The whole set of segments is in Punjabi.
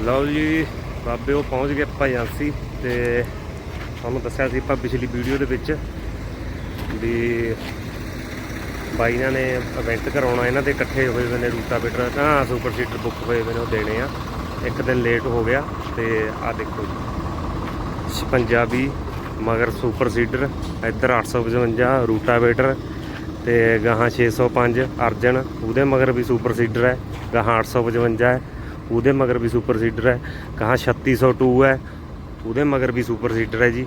ਲਓ ਜੀ, ਬਾਬੇ ਉਹ ਪਹੁੰਚ ਗਏ ਆਪਾਂ ਏਜੰਸੀ ਤੇ ਤੁਹਾਨੂੰ ਦੱਸਿਆ ਸੀ ਆਪਾਂ ਪਿਛਲੀ ਵੀਡੀਓ ਦੇ ਵਿੱਚ ਵੀ ਬਾਈ ਇਹਨਾਂ ਨੇ ਇਵੈਂਟ ਕਰਾਉਣਾ, ਇਹਨਾਂ ਦੇ ਇਕੱਠੇ ਹੋਏ ਹੋਏ ਨੇ ਰੂਟਾਵੇਟਰ। ਤਾਂ ਸੁਪਰ ਸੀਟਰ ਬੁੱਕ ਹੋਏ ਹੋਏ ਨੇ, ਉਹ ਦੇਣੇ ਆ। ਇੱਕ ਦਿਨ ਲੇਟ ਹੋ ਗਿਆ ਤੇ ਆ ਦੇਖੋ ਜੀ। 56 ਮਗਰ ਸੁਪਰ ਸੀਡਰ ਇੱਧਰ 855 ਰੂਟਾਵੇਟਰ ਤੇ ਗਾਹਾਂ 605 ਅਰਜਨ, ਉਹਦੇ ਮਗਰ ਵੀ ਸੁਪਰ ਸੀਡਰ ਹੈ, ਗਾਹਾਂ 855 ਹੈ। ਉਹਦੇ ਮਗਰ ਵੀ ਸੁਪਰ ਸੀਡਰ ਹੈ। ਗਾਹਾਂ 3602 ਹੈ। ਉਹਦੇ ਮਗਰ ਵੀ ਸੁਪਰ ਸੀਡਰ ਹੈ ਜੀ।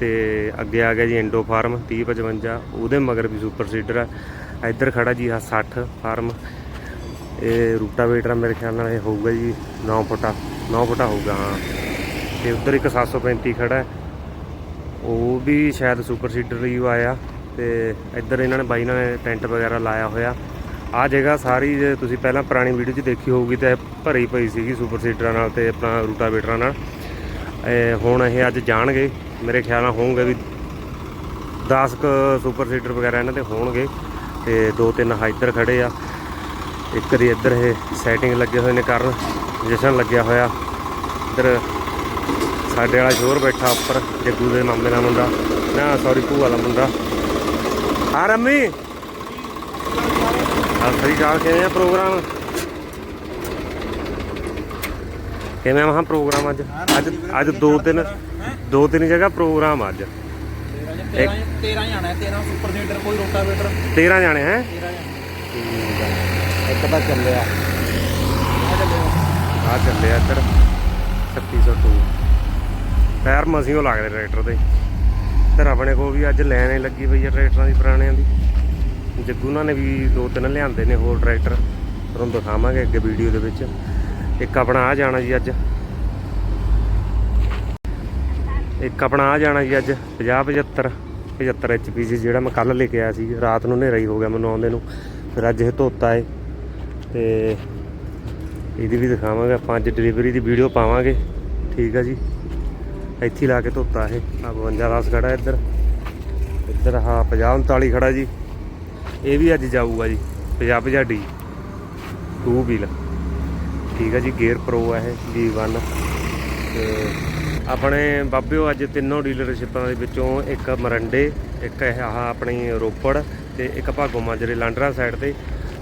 ਤੇ ਅੱਗੇ ਆ ਗਿਆ ਜੀ ਇੰਡੋ ਫਾਰਮ 3055 ਉਹਦੇ ਮਗਰ ਵੀ ਸੁਪਰ ਸੀਡਰ ਹੈ। ਇੱਧਰ ਖੜਾ ਜੀ ਆ 60 ਫਾਰਮ। ਇਹ ਰੂਟਾਵੇਟਰ ਮੇਰੇ ਖਿਆਲ ਨਾਲ, ਇਹ ਹੋਊਗਾ ਜੀ 9 ਫੁੱਟਾ। 9 ਫੁੱਟਾ ਹੋਊਗਾ, ਹਾਂ। ਤੇ ਉੱਧਰ ਇੱਕ 735 ਖੜਾ ਹੈ। ਉਹ ਵੀ ਸ਼ਾਇਦ ਸੁਪਰ ਸੀਡਰ ਹੀ ਆਇਆ। ਤੇ ਇੱਧਰ ਇਹਨਾਂ ਨੇ ਬਾਈ ਨਾਲ ਟੈਂਟ ਵਗੈਰਾ ਲਾਇਆ ਹੋਇਆ। ਆ ਜਗ੍ਹਾ ਸਾਰੀ ਜੇ ਤੁਸੀਂ ਪਹਿਲਾਂ ਪੁਰਾਣੀ ਵੀਡੀਓ 'ਚ ਦੇਖੀ ਹੋਊਗੀ ਤੇ ਭਰੀ ਪਈ ਸੀਗੀ ਸੁਪਰ ਸੀਡਰਾਂ ਨਾਲ ਤੇ ਆਪਣਾ ਰੂਟਾਵੇਟਰਾਂ ਨਾਲ। ਇਹ ਹੁਣ ਇਹ ਅੱਜ ਜਾਣਗੇ। ਮੇਰੇ ਖਿਆਲ ਨਾਲ ਹੋਣਗੇ ਵੀ 10 ਕ ਸੁਪਰ ਸੀਡਰ ਵਗੈਰਾ ਇਹਨਾਂ ਦੇ ਹੋਣਗੇ ਤੇ ਦੋ ਤਿੰਨ ਹਾ ਇੱਧਰ ਖੜੇ ਆ। ਇੱਕ ਦੀ ਇੱਧਰ ਇਹ ਸੈਟਿੰਗ ਲੱਗੇ ਹੋਏ ਨੇ ਕਰਨ, ਜਸ਼ਨ ਲੱਗਿਆ ਹੋਇਆ। ਇੱਧਰ ਸਾਡੇ ਵਾਲਾ ਸ਼ੋਰ ਬੈਠਾ ਉੱਪਰ, ਜੱਗੂ ਦੇ ਮਾਮੇ ਦਾ ਮੁੰਡਾ। ਨਾ ਸੌਰੀ ਭੂਆ ਦਾ ਮੁੰਡਾ। ਆ ਰੰਮੀ! ਆ ਸਹੀ ਚਾਲ ਕਿਵੇਂ ਆ ਪ੍ਰੋਗਰਾਮ? ਕਿਵੇਂ ਮਹਾ ਪ੍ਰੋਗਰਾਮ ਅੱਜ? ਅੱਜ ਅੱਜ ਦੋ ਤਿੰਨ ਦੋ ਤਿੰਨ ਜਗ੍ਹਾ ਪ੍ਰੋਗਰਾਮ ਅੱਜ। 13 13 ਜਾਣਾ 13 ਸੁਪਰ ਸੀਡਰ ਕੋਈ ਰੋਟਾਵੇਟਰ। 13 ਜਾਣੇ ਹੈ? 13 ਜਾਣਾ। ਇੱਕ ਤਾਂ ਚੱਲਿਆ। ਆ ਚੱਲਿਆ ਇੱਧਰ 3602 ਟਾਇਰ ਮਸੀਓ ਲੱਗਦੇ ਟਰੈਕਟਰ ਦੇ ਤੇ ਆਪਣੇ ਕੋਲ ਵੀ ਅੱਜ ਲੈਣ ਲੱਗੀ ਪਈ ਆ ਟਰੈਕਟਰਾਂ ਦੀ ਪੁਰਾਣਿਆਂ ਦੀ। ਜੱਗੂ ਨਾਲ ਨੇ ਵੀ ਦੋ ਤਿੰਨ ਲਿਆਂਦੇ ਨੇ ਹੋਰ ਟਰੈਕਟਰ। ਤੁਹਾਨੂੰ ਦਿਖਾਵਾਂਗੇ ਅੱਗੇ ਵੀਡੀਓ ਦੇ ਵਿੱਚ। ਇੱਕ ਆਪਣਾ ਆ ਜਾਣਾ ਜੀ ਅੱਜ। ਇੱਕ ਆਪਣਾ ਆ ਜਾਣਾ ਜੀ ਅੱਜ 50 75 75 HP ਸੀ ਜਿਹੜਾ ਮੈਂ ਕੱਲ ਲੈ ਕੇ ਆਇਆ ਸੀ। ਰਾਤ ਨੂੰ ਹਨੇਰਾ ਹੀ ਹੋ ਗਿਆ ਮੈਨੂੰ ਆਉਂਦੇ ਨੂੰ। ਫਿਰ ਅੱਜ ਇਹ ਧੋਤਾ ਏ। ਤੇ ਇਹਦੀ ਵੀ ਦਿਖਾਵਾਂਗੇ ਆਪਾਂ। ਅੱਜ ਡਿਲੀਵਰੀ ਦੀ ਵੀਡੀਓ ਪਾਵਾਂਗੇ। ਠੀਕ ਆ ਜੀ। ਇੱਥੇ ਲਾ ਕੇ ਧੋਤਾ ਇਹ। ਆ 52 10 ਖੜਾ ਇੱਧਰ। ਇੱਧਰ ਹਾਂ 50 39 ਖੜਾ ਜੀ। ਇਹ ਵੀ ਅੱਜ ਜਾਊਗਾ ਜੀ 50 50 ਡੀ। 2 ਵੀਲ ਠੀਕ ਆ ਜੀ, ਗੇਅਰ ਪ੍ਰੋ ਹੈ ਇਹ G1 ਤੇ ਆਪਣੇ ਬਾਬਿਓ, ਅੱਜ ਤਿੰਨੋਂ ਡੀਲਰਸ਼ਿਪਾਂ ਦੇ ਵਿੱਚੋਂ ਇੱਕ ਮਰੰਡੇ, ਇੱਕ ਇਹ ਆਹ ਆਪਣੀ ਰੋਪੜ ਤੇ ਇੱਕ ਭਾਗੋ ਮਾਜਰੇ ਲਾਂਡਰਾ ਸਾਈਡ ਤੇ।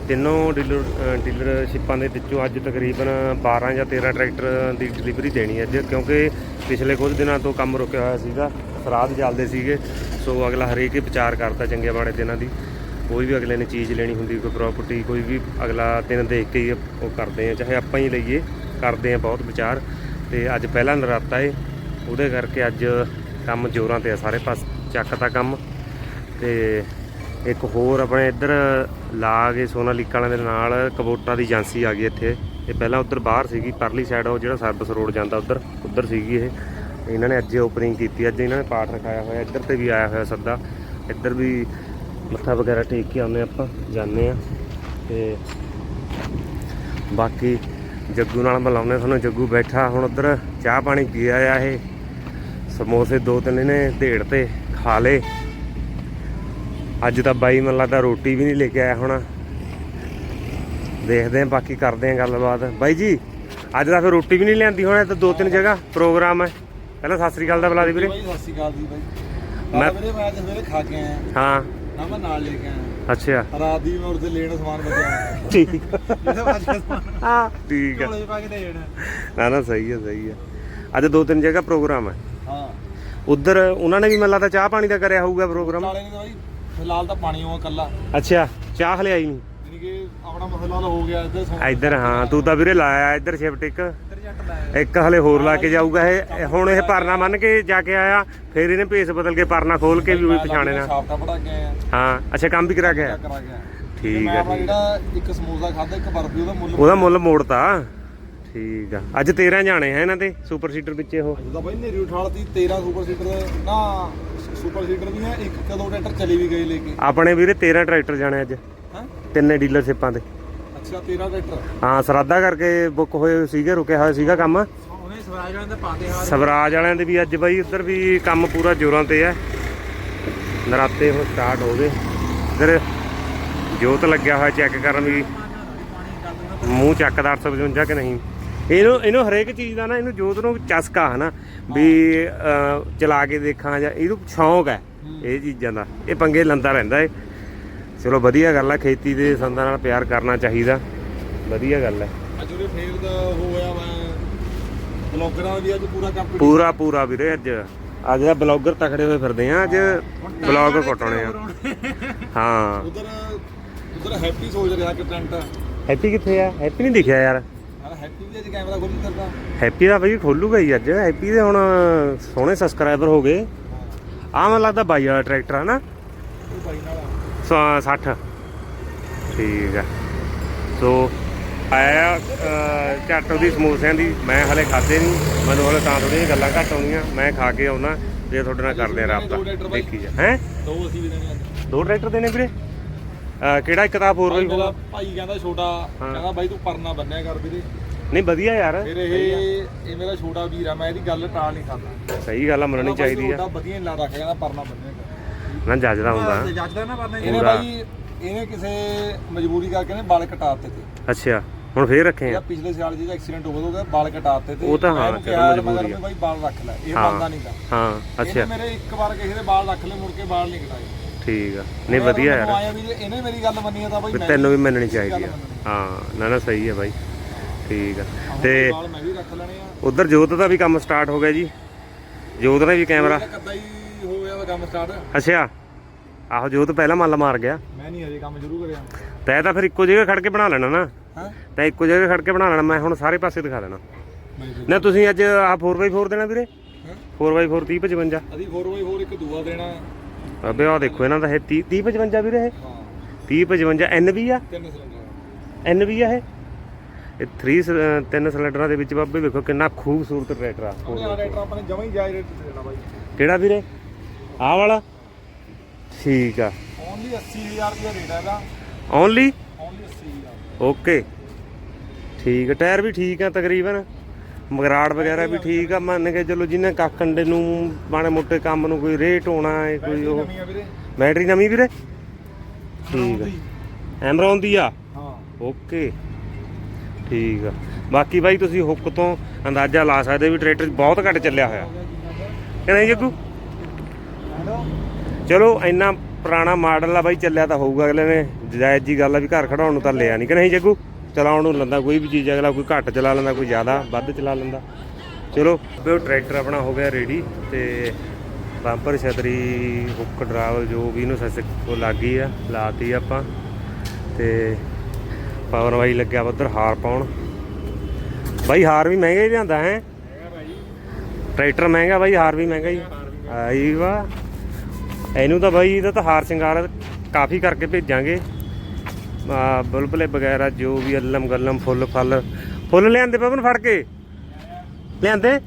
ਤਿੰਨੋਂ ਡੀਲਰ ਡੀਲਰਸ਼ਿਪਾਂ ਦੇ ਵਿੱਚੋਂ ਅੱਜ ਤਕਰੀਬਨ 12 ਜਾਂ 13 ਟਰੈਕਟਰ ਦੀ ਡਿਲੀਵਰੀ ਦੇਣੀ ਅੱਜ, ਕਿਉਂਕਿ ਪਿਛਲੇ ਕੁਝ ਦਿਨਾਂ ਤੋਂ ਕੰਮ ਰੁਕਿਆ ਹੋਇਆ ਸੀਗਾ ਸਰਾਧ ਚੱਲਦੇ ਸੀਗੇ। ਸੋ ਅਗਲਾ ਹਰੇਕ ਹੀ ਵਿਚਾਰ ਕਰਦਾ ਚੰਗੇ ਬਾਣੇ ਦਿਨਾਂ ਦੀ। ਕੋਈ ਵੀ ਅਗਲੇ ਨੇ ਚੀਜ਼ ਲੈਣੀ ਹੁੰਦੀ, ਕੋਈ ਪ੍ਰਾਪਰਟੀ ਕੋਈ ਵੀ ਅਗਲਾ ਦਿਨ ਦੇਖ ਕੇ ਹੀ ਉਹ ਕਰਦੇ ਆ, ਚਾਹੇ ਆਪਾਂ ਹੀ ਲਈਏ, ਕਰਦੇ ਆ ਬਹੁਤ ਵਿਚਾਰ। ਤੇ ਅੱਜ ਪਹਿਲਾ ਨਰਾਤਾ ਏ, ਉਹਦੇ ਕਰਕੇ ਅੱਜ ਕੰਮ ਜ਼ੋਰਾਂ ਤੇ ਆ ਸਾਰੇ ਪਾਸ, ਚੱਕਤਾ ਕੰਮ। ਤੇ ਇੱਕ ਹੋਰ ਆਪਣੇ ਇੱਧਰ ਲਾ ਕੇ ਸੋਨਾਲੀਕਾ ਵਾਲਿਆਂ ਦੇ ਨਾਲ ਕਬੋਟਾ ਦੀ ਏਜੰਸੀ ਆ ਗਈ ਇੱਥੇ। ਇਹ ਪਹਿਲਾਂ ਉੱਧਰ ਬਾਹਰ ਸੀਗੀ, ਪਰਲੀ ਸਾਈਡ ਉਹ ਜਿਹੜਾ ਸਰਵਿਸ ਰੋਡ ਜਾਂਦਾ ਉੱਧਰ ਉੱਧਰ ਸੀਗੀ ਇਹ। ਇਹਨਾਂ ਨੇ ਅੱਜ ਓਪਨਿੰਗ ਕੀਤੀ, ਅੱਜ ਇਹਨਾਂ ਨੇ ਪਾਠ ਰਖਾਇਆ ਹੋਇਆ, ਇੱਧਰ ਤੇ ਵੀ ਆਇਆ ਹੋਇਆ ਸੱਦਾ। ਇੱਧਰ ਵੀ ਮੱਥਾ ਵਗੈਰਾ ਟੇਕ ਕੇ ਆਉਂਦੇ ਆਪਾਂ ਜਾਂਦੇ ਆ ਤੇ ਬਾਕੀ ਜੱਗੂ ਨਾਲ ਮਿਲਾਉਂਦੇ ਤੁਹਾਨੂੰ। ਜੱਗੂ ਬੈਠਾ ਹੁਣ ਉੱਧਰ ਚਾਹ ਪਾਣੀ ਪੀ ਆਇਆ ਇਹ। ਸਮੋਸੇ ਦੋ ਤਿੰਨ ਇਹਨੇ ਢੇੜ ਤੇ ਖਾ ਲੇ ਅੱਜ ਤਾਂ ਬਾਈ ਮੈਨੂੰ ਲੱਗਦਾ ਰੋਟੀ ਵੀ ਨਹੀਂ ਲੈ ਕੇ ਆਇਆ ਹੋਣਾ। ਦੇਖਦੇ ਆਂ ਬਾਕੀ ਕਰਦੇ ਆਂ ਗੱਲਬਾਤ। ਬਾਈ ਜੀ ਅੱਜ ਤਾਂ ਫਿਰ ਰੋਟੀ ਵੀ ਨਹੀਂ ਲਿਆਂਦੀ ਹੋਣਾ ਇਹ ਤਾਂ ਦੋ ਤਿੰਨ ਜਗ੍ਹਾ ਪ੍ਰੋਗਰਾਮ ਹੈ। ਪਹਿਲਾਂ ਸਤਿ ਸ੍ਰੀ ਅਕਾਲ ਦਾ ਬੁਲਾ ਦੇ ਵੀਰੇ। ਬਾਈ ਸਤਿ ਸ਼੍ਰੀ ਅਕਾਲ ਜੀ ਬਾਈ। ਮੈਂ- ਮੈਂ ਵੀਰੇ ਮੈਂ ਅੱਜ ਸਵੇਰੇ ਖਾ ਕੇ ਆਇਆ। ਹਾਂ। ਨਾ ਮੈਂ ਨਾਲ ਲੈ ਕੇ ਆਇਆ। ਅੱਛਾ। ਰਾਤ ਦੀ ਮੈਂ ਉਰਦੇ ਲੈਣ ਸਮਾਨ ਬਚਿਆ ਠੀਕ ਸਮਾਨ। ਹਾਂ ਠੀਕ ਹੈ ਝੋਲੇ 'ਚ ਪਾ ਕੇ ਦੇਣਾ। ਨਾ ਨਾ ਸਹੀ ਹੈ ਸਹੀ ਹੈ ਅੱਜ ਦੋ ਤਿੰਨ ਜਗ੍ਹਾ ਪ੍ਰੋਗਰਾਮ ਹੈ ਹਾਂ। ਉਧਰ ਉਹਨਾਂ ਨੇ ਵੀ ਮੈਨੂੰ ਲੱਗਦਾ ਚਾਹ ਪਾਣੀ ਦਾ ਕਰਿਆ ਹੋਊਗਾ ਪ੍ਰੋਗਰਾਮ। ਨਾਲੇ ਨੇ ਤਾਂ ਬਾਈ ਫਿਲਹਾਲ ਤਾਂ ਪਾਣੀ ਹੋਆ ਕੱਲਾ ਅੱਛਾ ਚਾਹ ਲਿਆਈ ਨਹੀਂ। ਯਾਨੀ ਕਿ ਆਪਣਾ ਮਸਲਾ ਤਾਂ ਹੋ ਗਿਆ ਇੱਧਰ ਸੌਂ ਇੱਧਰ ਹਾਂ ਤੂੰ ਤਾਂ ਵੀਰੇ ਲਾਇਆ ਇੱਧਰ ਸ਼ਿਫਟ ਇੱਕ। ਇੱਕ ਹਲੇ ਹੋਰ ਲਾ ਕੇ ਜਾਊਗਾ ਇਹ। ਹੁਣ ਇਹ ਪਰਨਾ ਮੰਨ ਕੇ ਜਾ ਕੇ ਆਇਆ ਫਿਰ ਇਹਨੇ ਭੇਸ ਬਦਲ ਕੇ ਪਰਨਾ ਖੋਲ ਕੇ ਵੀ ਉਹੀ ਪਛਾਣੇ ਨਾ ਸਾਫ਼ ਤਾਂ ਪੜਾ ਕੇ ਆਇਆ ਹਾਂ ਅੱਛਾ ਕੰਮ ਵੀ ਕਰਾ ਕੇ ਆਇਆ? ਕਰਾ ਗਿਆ ਠੀਕ ਹੈ। ਜਿਹੜਾ ਇੱਕ ਸਮੋਸਾ ਖਾਦਾ ਇੱਕ ਬਰਫੀ ਉਹਦਾ ਮੁੱਲ ਉਹਦਾ ਮੁੱਲ ਮੋੜਤਾ। ਠੀਕ ਆ। ਅੱਜ 13 ਜਾਣੇ ਹੈ ਇਹਨਾਂ ਤੇ ਸੁਪਰ ਸੀਟਰ ਵਿੱਚ ਉਹ ਉਹਦਾ ਬਾਈ ਨੇਰੀ ਉਠਾਲਤੀ 13 ਸੁਪਰ ਸੀਟਰ ਨਾ ਸੁਪਰ ਸੀਟਰ ਦੀਆਂ ਇੱਕ ਕਦੋਂ ਟਰੈਕਟਰ ਚਲੇ ਵੀ ਗਏ ਲੈ ਕੇ। ਆਪਣੇ ਵੀਰੇ 13 ਟਰੈਕਟਰ ਜਾਣੇ ਅੱਜ। ਹਾਂ? ਤਿੰਨੇ ਡੀਲਰਸ਼ਿਪਾਂ ਤੇ। ਅੱਛਾ 13 ਟਰੈਕਟਰ। ਹਾਂ ਸਰਾਦਾ ਕਰਕੇ ਬੁੱਕ ਹੋਏ ਸੀਗੇ ਰੁਕਿਆ ਹੋਇਆ ਸੀਗਾ ਕੰਮ। ਉਹਨੇ ਸਵਰਾਜ ਵਾਲਿਆਂ ਦੇ ਪਾਤੇ ਹਾਰ। ਸਵਰਾਜ ਵਾਲਿਆਂ ਦੇ ਵੀ ਅੱਜ ਬਾਈ ਉੱਧਰ ਵੀ ਕੰਮ ਪੂਰਾ ਜ਼ੋਰਾਂ ਤੇ ਹੈ ਨਰਾਤੇ ਹੁਣ ਸਟਾਰਟ ਹੋ ਗਏ। ਇੱਧਰ ਜੋਤ ਲੱਗਿਆ ਹੋਇਆ ਚੈੱਕ ਕਰਨ ਵੀ। ਮੂੰਹ ਚੱਕਦਾ 855 ਕਿ ਨਹੀਂ? ਇਹਨੂੰ ਇਹਨੂੰ ਹਰੇਕ ਚੀਜ਼ ਦਾ ਨਾ ਇਹਨੂੰ ਜੋਤ ਨੂੰ ਚਸਕਾ ਹੈ ਨਾ ਵੀ ਚਲਾ ਕੇ ਦੇਖਾਂ ਜਾਂ ਇਹਨੂੰ ਸ਼ੌਂਕ ਹੈ। ਇਹ ਚੀਜ਼ਾਂ ਦਾ। ਇਹ ਪੰਗੇ ਲੰਦਾ ਰਹਿੰਦਾ ਏ। ਚਲੋ ਵਧੀਆ ਗੱਲ ਆ ਖੇਤੀ ਦੇ ਸੰਦਾਂ ਨਾਲ ਪਿਆਰ ਕਰਨਾ ਚਾਹੀਦਾ। ਵਧੀਆ ਗੱਲ ਹੈ ਅੱਜ ਉਹਦੇ ਫੇਰ ਦਾ ਹੋਇਆ ਮੈਂ ਬਲੌਗਰਾਂ ਦਾ ਵੀ ਅੱਜ ਪੂਰਾ ਕੰਪੀਟੀਸ਼ਨ ਪੂਰਾ ਪੂਰਾ ਵੀਰੇ ਅੱਜ। ਅੱਜ ਦਾ ਬਲੌਗਰ ਤਕੜੇ ਹੋਏ ਫਿਰਦੇ ਆ ਅੱਜ ਬਲੌਗ ਕੋਟਣੇ ਆ। ਹਾਂ। ਉਧਰ ਉਧਰ ਹੈਪੀ ਸੋਚ ਰਿਹਾ ਕਿ ਟ੍ਰੈਂਟ ਹੈਪੀ ਕਿੱਥੇ ਆ? ਹੈਪੀ ਨਹੀਂ ਦਿਖਿਆ ਯਾਰ। ਹੈਪੀ ਵੀ ਅੱਜ ਕੈਮਰਾ ਖੋਲੀ ਕਰਦਾ ਹੈਪੀ ਦਾ ਬਈ ਖੋਲੂਗਾ ਹੀ ਅੱਜ। ਹੈਪੀ ਦੇ ਹੁਣ ਸੋਹਣੇ ਸਬਸਕ੍ਰਾਈਬਰ ਹੋ ਗਏ। ਆ ਮੈਨੂੰ ਲੱਗਦਾ ਬਾਈ ਵਾਲਾ ਟਰੈਕਟਰ ਆ ਨਾ। ਉਹ ਬਾਈ ਨਾਲ ਸੌ- 60 ਠੀਕ ਆ। ਸੋ ਆਇਆ ਝੱਟ ਉਹਦੀ ਸਮੋਸਿਆਂ ਦੀ। ਮੈਂ ਹਲੇ ਖਾਦੇ ਨਹੀਂ। ਮੈਨੂੰ ਹਲੇ ਤਾਂ ਥੋੜ੍ਹੀਆਂ ਗੱਲਾਂ ਘੱਟ ਆਉਂਦੀਆਂ। ਮੈਂ ਖਾ ਕੇ ਆਉਣਾ ਜੇ ਤੁਹਾਡੇ ਨਾਲ ਕਰਦੇ ਆ ਰਾਬਤਾ। ਦੇਖੀ ਜਾ। ਹੈ? ਦੋ ਅਸੀਂ ਵੀ ਦੇਣੇ ਦੋ ਟਰੈਕਟਰ ਦੇਣੇ ਵੀਰੇ? ਕਿਹੜਾ ਇੱਕ ਤਾਂ 4 ਭਾਈ ਬਾਈ ਮੇਰਾ ਭਾਈ ਕਹਿੰਦਾ ਛੋਟਾ। ਹਾਂ। ਕਹਿੰਦਾ ਬਾਈ ਤੂੰ ਪਰਨਾ ਬੰਨਿਆ ਕਰ ਵੀਰੇ। ਨਹੀਂ ਵਧੀਆ ਯਾਰ। ਫਿਰ ਇਹ ਇਹ ਮੇਰਾ ਛੋਟਾ ਵੀਰ ਆ। ਮੈਂ ਇਹਦੀ ਗੱਲ ਟਾਲ ਨਹੀਂ ਸਕਦਾ ਸਹੀ ਗੱਲ ਆ ਮੰਨਣੀ ਚਾਹੀਦੀ ਆ। ਵਧੀਆ ਲਾ ਰੱਖਿਆ ਕਹਿੰਦਾ ਪਰਨਾ ਬੰਨਿਆ ਨਾ ਜੱਜਦਾ ਹੁੰਦਾ। ਜੱਜਦਾ ਨਾ ਪਰਨਾ ਇਹਨੇ ਪੂਰਾ। ਬਾਈ ਇਹਨੇ ਕਿਸੇ ਮਜਬੂਰੀ ਕਰਕੇ ਨੇ ਵਾਲ ਕਟਾ ਦਿੱਤੇ ਤੇ। ਅੱਛਾ ਹੁਣ ਫੇਰ ਰੱਖੇ ਜਾਂ ਆ ਪਿਛਲੇ ਸਾਲ ਜਿਹਦਾ ਐਕਸੀਡੈਂਟ ਹੋ ਗਿਆ ਵਾਲ ਕਟਾ ਦਿੱਤੇ ਤੇ ਉਹ ਤਾਂ ਹਾਂ, ਮੈਂ ਇਹਨੂੰ ਚਲੋ ਕਿਹਾ ਮਜਬੂਰੀ ਆ। ਵੀ ਬਾਈ ਵਾਲ ਰੱਖ ਲੈ ਇਹ ਹਾਂ। ਬੰਦਾ ਨਹੀਂ ਦਾ ਹਾਂ ਇਹਨੇ ਅੱਛਾ। ਮੇਰੇ ਇੱਕ ਵਾਰ ਕਿਸੇ ਦੇ ਵਾਲ ਰੱਖ ਲਏ ਮੁੜ ਕੇ ਵਾਲ ਨਹੀਂ ਕਟਾਏ। ਠੀਕ ਆ। ਨਹੀਂ ਵਧੀਆ ਮੈਨੂੰ ਯਾਰ। ਆਇਆ ਵੀ ਜੇ ਇਹਨੇ ਮੇਰੀ ਗੱਲ ਮੰਨੀ ਆ ਤਾਂ ਬਾਈ ਵੀ ਮੈਂ ਤੈਨੂੰ ਵੀ ਮੰਨਣੀ ਚਾਹੀਦੀ ਆ। ਹਾਂ ਨਾ ਨਾ ਸਹੀ ਹੈ ਬਾਈ। ਠੀਕ ਆ। ਤੇ ਵਾਲ ਮੈਂ ਵੀ ਰੱਖ ਲੈਣੇ ਆ। ਉਧਰ ਜੋਤ ਦਾ ਵੀ ਕੰਮ ਸਟਾਰਟ ਹੋ ਗਿਆ ਜੀ। ਜੋਤ ਦਾ ਵੀ ਕੈਮਰਾ। ਕੱਦਾ ਹੀ ਕੰਮ ਸਟਾਰਟ ਅੱਛਾ। ਆਹੋ ਜੋਤ ਪਹਿਲਾਂ ਮੱਲ ਮਾਰ ਗਿਆ। ਮੈਂ ਨਹੀਂ ਹਜੇ ਕੰਮ ਸ਼ੁਰੂ ਕਰਿਆ। ਤੈ ਤਾਂ ਫਿਰ ਇੱਕੋ ਜਗ੍ਹਾ ਖੜ ਕੇ ਬਣਾ ਲੈਣਾ ਨਾ। ਹਾਂ? ਤੈ ਇੱਕੋ ਜਗ੍ਹਾ ਖੜ ਕੇ ਬਣਾ ਲੈਣਾ ਮੈਂ ਹੁਣ ਸਾਰੇ ਪਾਸੇ ਦਿਖਾ ਦੇਣਾ ਨਾ ਤੁਸੀਂ ਅੱਜ ਆ 4x4 ਦੇਣਾ ਵੀਰੇ? ਹਾਂ? 4x4 30 55 ਅਸੀਂ 4x4 ਇੱਕ ਦੂਆ ਦੇਣਾ। ਅਬੇ ਆ ਦੇਖੋ ਇਹਨਾਂ ਦਾ ਇਹ 30 30 55 ਵੀਰੇ ਇਹ। ਹਾਂ। 30 55 NB ਆ? ਤਿੰਨ ਸਿਲੰਡਰ। NB ਆ ਇਹ? ਇਹ 3 ਤਿੰਨ ਸਿਲੰਡਰਾਂ ਦੇ ਵਿੱਚ ਬਾਬੇ ਵੇਖੋ ਕਿੰਨਾ ਖੂਬਸੂਰਤ ਟਰੈਕਟਰ ਆ। ਆਪਾਂ ਨੇ ਜਮਾਂ ਹੀ ਜਾਇ ਰੇਟ ਤੇ ਦੇਣਾ ਬਾਈ। ਕਿਹੜਾ ਵੀਰੇ? ਆਹ ਵਾਲਾ? ਠੀਕ ਆ। ਓਨਲੀ 80000 ਰੁਪਏ ਰੇਟ ਹੈ ਇਹਦਾ ਓਨਲੀ ਓਨਲੀ 80000 ਓਕੇ ਠੀਕ ਆ ਟਾਇਰ ਵੀ ਠੀਕ ਆ ਤਕਰੀਬਨ। ਮਗਰਾੜ ਵਗੈਰਾ ਵੀ ਠੀਕ ਆ ਮੰਨ ਕੇ ਚਲੋ ਜਿਹਨੇ ਕਾਕੰਡੇ ਨੂੰ ਮਾੜੇ ਮੋਟੇ ਕੰਮ ਨੂੰ ਕੋਈ ਰੇਟ ਹੋਣਾ ਹੈ ਕੋਈ ਉਹ। ਬੈਟਰੀ ਨਵੀਂ ਵੀਰੇ? ਠੀਕ। ਆ। ਐਮਰੌਨ ਦੀ। ਆ? ਹਾਂ। ਓਕੇ ਠੀਕ ਆ। ਬਾਕੀ ਬਾਈ ਤੁਸੀਂ ਹੁੱਕ ਤੋਂ ਅੰਦਾਜ਼ਾ ਲਾ ਸਕਦੇ ਵੀ ਟਰੈਕਟਰ ਬਹੁਤ ਘੱਟ ਚੱਲਿਆ ਹੋਇਆ। ਕਿ ਨਹੀਂ ਜੱਗੂ? ਚਲੋ ਇੰਨਾ ਪੁਰਾਣਾ ਮਾਡਲ ਆ ਬਾਈ ਚੱਲਿਆ ਤਾਂ ਹੋਊਗਾ ਅਗਲੇ ਨੇ। ਜਾਇਜ਼ ਜੀ ਗੱਲ ਆ ਵੀ ਘਰ ਖੜਾਉਣ ਨੂੰ ਤਾਂ ਲਿਆ ਨਹੀਂ ਕਿ ਨਹੀਂ ਜੱਗੂ? ਚਲਾਉਣ ਨੂੰ ਲੰਦਾ ਕੋਈ ਵੀ ਚੀਜ਼ ਅਗਲਾ ਕੋਈ ਘੱਟ ਚਲਾ ਲੈਂਦਾ ਕੋਈ ਜ਼ਿਆਦਾ ਵੱਧ ਚਲਾ ਲੈਂਦਾ। ਚਲੋ ਉਹ ਟਰੈਕਟਰ ਆਪਣਾ ਹੋ ਗਿਆ ਰੈਡੀ ਤੇ ਬੰਪਰ ਛਤਰੀ ਹੁੱਕ ਡਰਾਵਲ ਜੋ ਵੀ ਇਹਨੂੰ ਸਸ ਉਹ ਲੱਗ ਆ ਲਾਤੀ ਆਪਾਂ। ਤੇ ਪਾਵਰ ਵਾਈ ਲੱਗਿਆ ਉੱਧਰ ਹਾਰ ਪਾਉਣ। ਬਾਈ ਹਾਰ ਵੀ ਮਹਿੰਗਾ ਹੀ ਲਿਆਂਦਾ ਹੈ? ਟਰੈਕਟਰ ਮਹਿੰਗਾ ਬਾਈ ਹਾਰ ਵੀ ਮਹਿੰਗਾ ਹੀ। ਆਈ ਵਾ ਇਹਨੂੰ ਤਾਂ ਬਾਈ ਇਹਦਾ ਤਾਂ ਹਾਰ ਸ਼ਿੰਗਾਰ ਕਾਫੀ ਕਰਕੇ ਭੇਜਾਂਗੇ। ਆ, ਬੁਲਬੁਲੇ ਵਗੈਰਾ, ਜੋ ਵੀ ਅੱਲਮ ਗੱਲਮ, ਫੁੱਲ ਫਲ। ਫੁੱਲ ਲਿਆਂਦੇ ਪਵਨ ਫੜ ਕੇ? ਲਿਆਂਦੇ?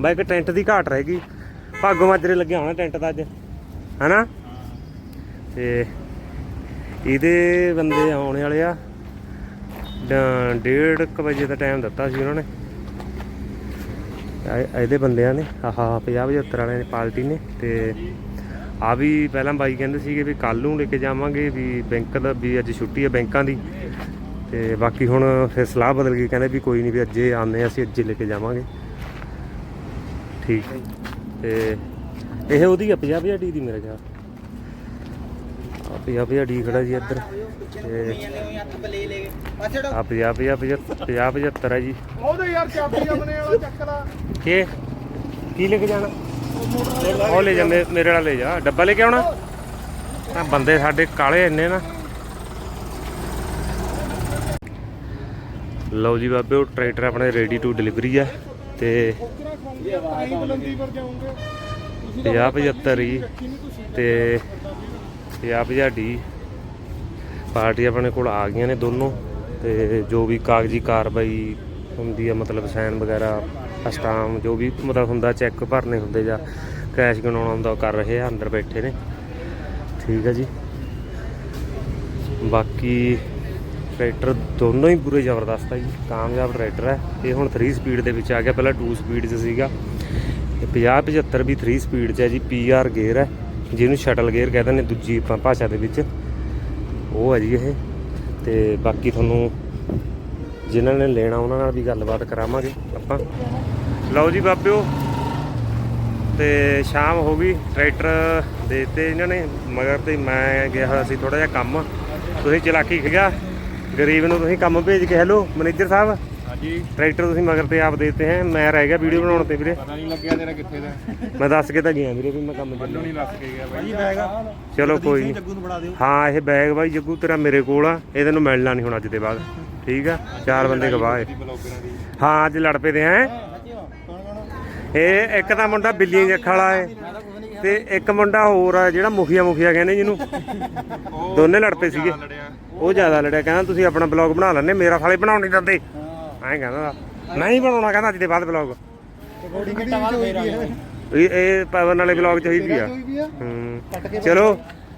ਬਾਈ ਇੱਕ ਟੈਂਟ ਦੀ ਘਾਟ ਰਹਿ ਗਈ। ਭਾਗੋ ਮਾਜਰੇ ਲੱਗਿਆ ਹੋਣਾ ਟੈਂਟ ਦਾ ਅੱਜ। ਹਨਾ? ਤੇ ਇਹਦੇ ਬੰਦੇ ਆਉਣ ਵਾਲੇ ਆ। ਡ- ਡੇਢ ਕੁ ਵਜੇ ਦਾ ਟਾਈਮ ਦਿੱਤਾ ਸੀ ਉਹਨਾਂ ਨੇ। ਇਹਦੇ ਬੰਦਿਆਂ ਨੇ, ਆਹਾ 50 75 ਵਾਲਿਆਂ ਨੇ ਪਾਰਟੀ ਨੇ ਤੇ ਆ ਵੀ ਪਹਿਲਾਂ ਬਾਈ ਕਹਿੰਦੇ ਸੀਗੇ ਵੀ ਕੱਲ ਨੂੰ ਲੈ ਕੇ ਜਾਵਾਂਗੇ ਵੀ ਬੈਂਕ ਦਾ, ਵੀ ਅੱਜ ਛੁੱਟੀ ਹੈ ਬੈਂਕਾਂ ਦੀ। ਤੇ ਬਾਕੀ ਹੁਣ ਫਿਰ ਸਲਾਹ ਬਦਲ ਗਈ ਕਹਿੰਦੇ ਵੀ ਕੋਈ ਨਹੀਂ ਵੀ ਅੱਜ ਆਉਂਦੇ ਹਾਂ ਅਸੀਂ ਅੱਜ ਲੈ ਕੇ ਜਾਵਾਂਗੇ। ਠੀਕ। ਹੈ ਜੀ। ਤੇ ਇਹ ਉਹਦੀ ਆ 50 50 ਡੀ ਦੀ ਮੇਰੇ ਖਿਆਲ। 50 50 ਡੀ ਖੜਾ ਜੀ ਇੱਧਰ। ਤੇ ਆ 50 50 50 75 ਹੈ ਜੀ। ਉਹਦੇ ਯਾਰ ਚਾਬੀ ਆਪਣੇ ਵਾਲਾ ਚੱਕ ਲਾ। ਕੀ? ਕੀ ਲੈ ਕੇ ਜਾਣਾ? ਉਹ ਲੈ ਜਾ ਮੇਰੇ ਵਾਲਾ ਲੈ ਜਾ। ਡੱਬਾ ਲੈ ਕੇ ਆਉਣਾ? ਆ ਬੰਦੇ ਸਾਡੇ ਕਾਲੇ ਇੰਨੇ ਨਾ। ਲਓ ਜੀ ਬਾਬੇ ਉਹ ਟਰੈਕਟਰ ਆਪਣੇ ਰੈਡੀ ਟੂ ਡਿਲੀਵਰੀ ਆ। ਤੇ ਇਹ ਬਲੰਦੀ ਪਰ ਜਾਉਂਗੇ 50 75 ਜੀ। ਤੇ 50 50 ਡੀ ਪਾਰਟੀ ਆਪਣੇ ਕੋਲ ਆ ਗਈਆਂ ਨੇ ਦੋਨੋਂ ਤੇ ਜੋ ਵੀ ਕਾਗਜ਼ੀ ਕਾਰਵਾਈ ਹੁੰਦੀ ਆ, ਮਤਲਬ ਸਾਈਨ ਵਗੈਰਾ, ਅਸਟਾਮ, ਜੋ ਵੀ ਮਤਲਬ ਹੁੰਦਾ, ਚੈੱਕ ਭਰਨੇ ਹੁੰਦੇ ਜਾਂ ਕੈਸ਼ ਗਣਾਉਣਾ ਹੁੰਦਾ, ਉਹ ਕਰ ਰਹੇ ਆ, ਅੰਦਰ ਬੈਠੇ ਨੇ। ਠੀਕ ਆ ਜੀ। ਬਾਕੀ ਟਰੈਕਟਰ ਦੋਨੋਂ ਹੀ ਪੂਰੇ ਜ਼ਬਰਦਸਤ ਆ ਜੀ, ਕਾਮਯਾਬ ਟਰੈਕਟਰ ਹੈ ਇਹ ਹੁਣ 3 ਸਪੀਡ ਦੇ ਵਿੱਚ ਆ ਗਿਆ, ਪਹਿਲਾਂ 2 ਸਪੀਡ 'ਚ ਸੀਗਾ। ਇਹ 50 75 ਵੀ 3 ਸਪੀਡ 'ਚ ਹੈ ਜੀ ਪੀਆਰ ਗੇਅਰ ਹੈ ਜਿਹਨੂੰ ਸ਼ਟਲ ਗੇਅਰ ਕਹਿੰਦੇ ਨੇ, ਦੂਜੀ ਆਪਾਂ ਭਾਸ਼ਾ ਦੇ ਵਿੱਚ। ਉਹ ਹੈ ਜੀ ਇਹ। ਤੇ ਬਾਕੀ ਤੁਹਾਨੂੰ ਜਿਨ੍ਹਾਂ ਨੇ ਲੈਣਾ, ਉਹਨਾਂ ਨਾਲ ਵੀ ਗੱਲਬਾਤ ਕਰਾਵਾਂਗੇ ਆਪਾਂ। ਲਓ ਜੀ ਬਾਬਿਓ, ਤੇ ਸ਼ਾਮ ਹੋ ਗਈ, ਟਰੈਕਟਰ ਦੇ ਦਿੱਤੇ ਇਹਨਾਂ ਨੇ, ਮਗਰ ਤੇ ਮੈਂ ਗਿਆ ਹੋਇਆ ਸੀ ਥੋੜਾ ਜਿਹਾ ਕੰਮ। ਤੁਸੀਂ ਚਲਾਕੀ ਖਿਆ ਗਰੀਬ ਨੂੰ ਤੁਸੀਂ ਕੰਮ ਭੇਜ ਕੇ ਹੈਲੋ, ਮੈਨੇਜਰ ਸਾਹਿਬ। ਹਾਂਜੀ। ਟਰੈਕਟਰ ਤੁਸੀਂ ਮਗਰ ਤੇ ਆਪ ਦੇ ਦਿੱਤੇ ਹੈ ਮੈਂ ਰਹਿ ਗਿਆ ਵੀਡੀਓ ਬਣਾਉਣ ਤੇ ਵੀਰੇ। ਪਤਾ ਨਹੀਂ ਲੱਗਿਆ ਤੇਰਾ ਕਿੱਥੇ ਦਾ। ਮੈਂ ਦੱਸ ਕੇ ਤਾਂ ਗਿਆ ਵੀਰੇ ਵੀ ਮੈਂ ਕੰਮ ਚੱਲਿਆ। ਨਹੀਂ ਲੱਗ ਕੇ ਗਿਆ ਬਾਈ। ਬੈਗ ਚਲੋ ਕੋਈ ਨਹੀਂ ਜੱਗੂ ਨੂੰ ਬਣਾ ਦਿਓ। ਹਾਂ ਇਹ ਬੈਗ ਬਾਈ ਜੱਗੂ ਤੇਰਾ ਮੇਰੇ ਕੋਲ ਆ। ਇਹ ਤੈਨੂੰ ਮਿਲਣਾ ਨਹੀਂ ਹੁਣ ਅੱਜ ਦੇ ਬਾਅਦ। ਠੀਕ ਆ? ਚਾਰ ਬੰਦੇ ਗਵਾਹ ਦੀ। ਹਾਂ ਅੱਜ ਲੜ ਪਏ ਦੇ ਹੈ। ਇਹ ਇੱਕ ਤਾਂ ਮੁੰਡਾ ਬਿੱਲੀਆਂ ਜੱਖ ਵਾਲਾ ਏ ਤੇ ਇੱਕ ਮੁੰਡਾ ਹੋਰ ਆ ਜਿਹੜਾ ਮੁਖੀਆ ਮੁਖੀਆ ਕਹਿੰਦੇ ਜਿਹਨੂੰ। ਦੋਨੇ ਲੜ ਪਏ ਸੀਗੇ। ਉਹ ਜ਼ਿਆਦਾ ਲੜਿਆ। ਕਹਿੰਦਾ ਤੁਸੀਂ ਆਪਣਾ ਬਲੌਗ ਬਣਾ ਲੈਣੇ ਮੇਰਾ ਸਾਲੇ ਬਣਾਉਣ ਨਹੀਂ ਦਿੰਦੇ। ਐਂ ਕਹਿੰਦਾ ਨਹੀਂ ਬਣਾਉਣਾ ਕਹਿੰਦਾ ਅੱਜ ਦੇ ਬਾਅਦ ਬਲੌਗ ਰਿਕਾਰਡਿੰਗ ਕਿੱਟਾ ਵਾਲ ਫੇਰ ਆ। ਇਹ ਇਹ ਪਵਨ ਵਾਲੇ ਬਲੌਗ ਚ ਹੋਈ ਵੀ ਆ। ਵੀ ਆ। ਹੂੰ। ਚਲੋ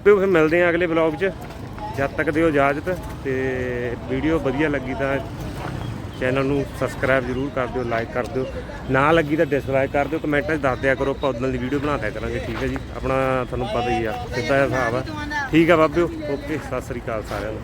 ਵੀ ਫਿਰ ਮਿਲਦੇ ਆ ਅਗਲੇ ਬਲੌਗ 'ਚ। ਜਦ ਤੱਕ ਦਿਓ ਇਜਾਜ਼ਤ ਤੇ ਵੀਡੀਓ ਵਧੀਆ ਲੱਗੀ ਤਾਂ ਚੈਨਲ ਨੂੰ ਸਬਸਕ੍ਰਾਈਬ ਜ਼ਰੂਰ ਕਰ ਦਿਓ ਲਾਈਕ ਕਰ ਦਿਓ। ਨਾ ਲੱਗੀ ਤਾਂ ਡਿਸਲਾਈਕ ਕਰ ਦਿਓ ਕਮੈਂਟਾਂ 'ਚ ਦੱਸ ਦਿਆ ਕਰੋ ਆਪਾਂ ਉਦੋਂ ਦੀ ਵੀਡੀਓ ਬਣਾ ਦਿਆ ਕਰਾਂਗੇ ਠੀਕ ਹੈ ਜੀ? ਆਪਣਾ ਤੁਹਾਨੂੰ ਪਤਾ ਹੀ ਆ ਸਿੱਧਾ ਜਿਹਾ ਹਿਸਾਬ ਆ। ਠੀਕ ਆ ਬਾਬਿਓ ਓਕੇ ਸਤਿ ਸ੍ਰੀ ਅਕਾਲ ਸਾਰਿਆਂ ਨੂੰ।